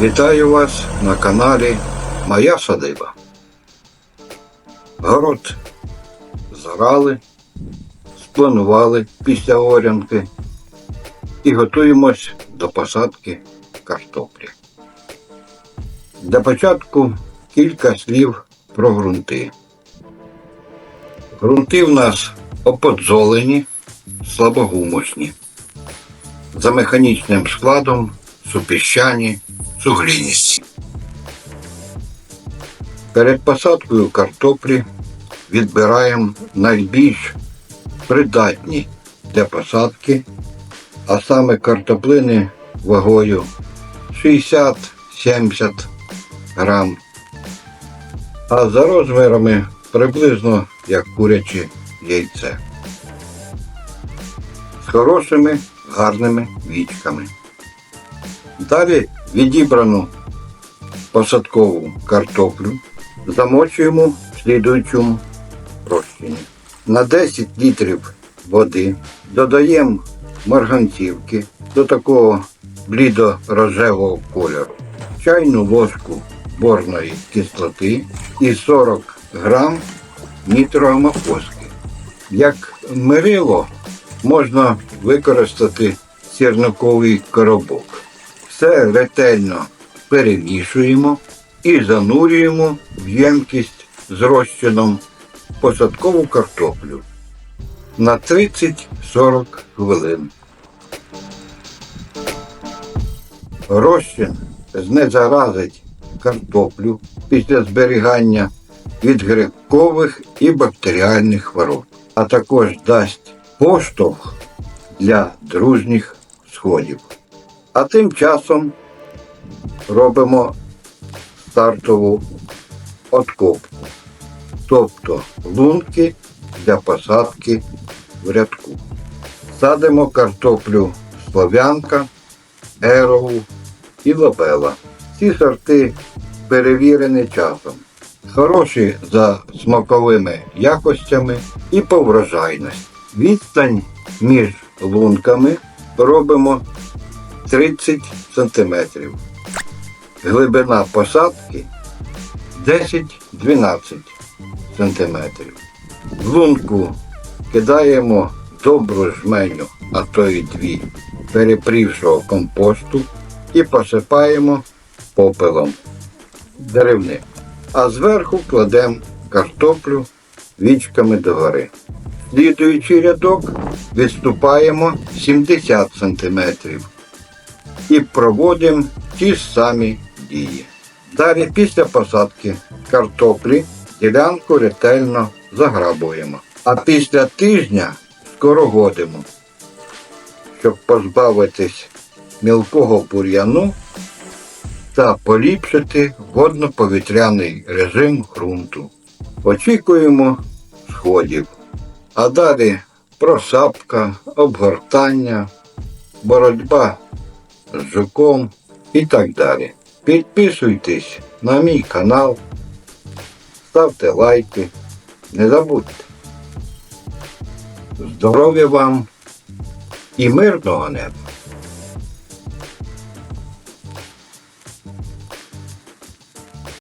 Вітаю вас на каналі Моя садиба. Город зарали, спланували після орянки і готуємось до посадки картоплі. Для початку кілька слів про ґрунти. Грунти в нас оподзолені, слабогумочні, за механічним складом супіщані, сугліністі. Перед посадкою картоплі відбираємо найбільш придатні для посадки, а саме картоплини вагою 60-70 грам, а за розмірами приблизно як куряче яйце. З хорошими гарними вічками. Далі відібрану посадкову картоплю замочуємо в слідуючому розчині. На 10 літрів води додаємо марганцівки до такого блідо-рожевого кольору, чайну ложку борної кислоти і 40 грам нітроамофоски. Як мирило можна використати сірниковий коробок. Все ретельно перемішуємо і занурюємо в ємкість з розчином посадкову картоплю на 30-40 хвилин. Розчин знезаразить картоплю після зберігання від грибкових і бактеріальних хвороб, а також дасть поштовх для дружніх сходів. А тим часом робимо стартову откопку, тобто лунки для посадки в рядку. Садимо картоплю слов'янка, ерову і лабела. Ці сорти перевірені часом. Хороші за смаковими якостями і по врожайності. Відстань між лунками робимо 30 см. Глибина посадки 10-12 см. В лунку кидаємо добру жменю, а то й дві перепрівшого компосту і посипаємо попелом деревним. А зверху кладемо картоплю вічками догори. Слідуючий рядок відступаємо 70 см і проводимо ті самі дії. Далі після посадки картоплі ділянку ретельно заграбуємо. А після тижня скороgodимо, щоб позбавитись мілкого бур'яну та поліпшити водно-повітряний режим ґрунту. Очікуємо сходів. А далі просапка, обгортання, боротьба з жуком і так далі. Підписуйтесь на мій канал, ставте лайки, не забудьте. Здоров'я вам і мирного неба!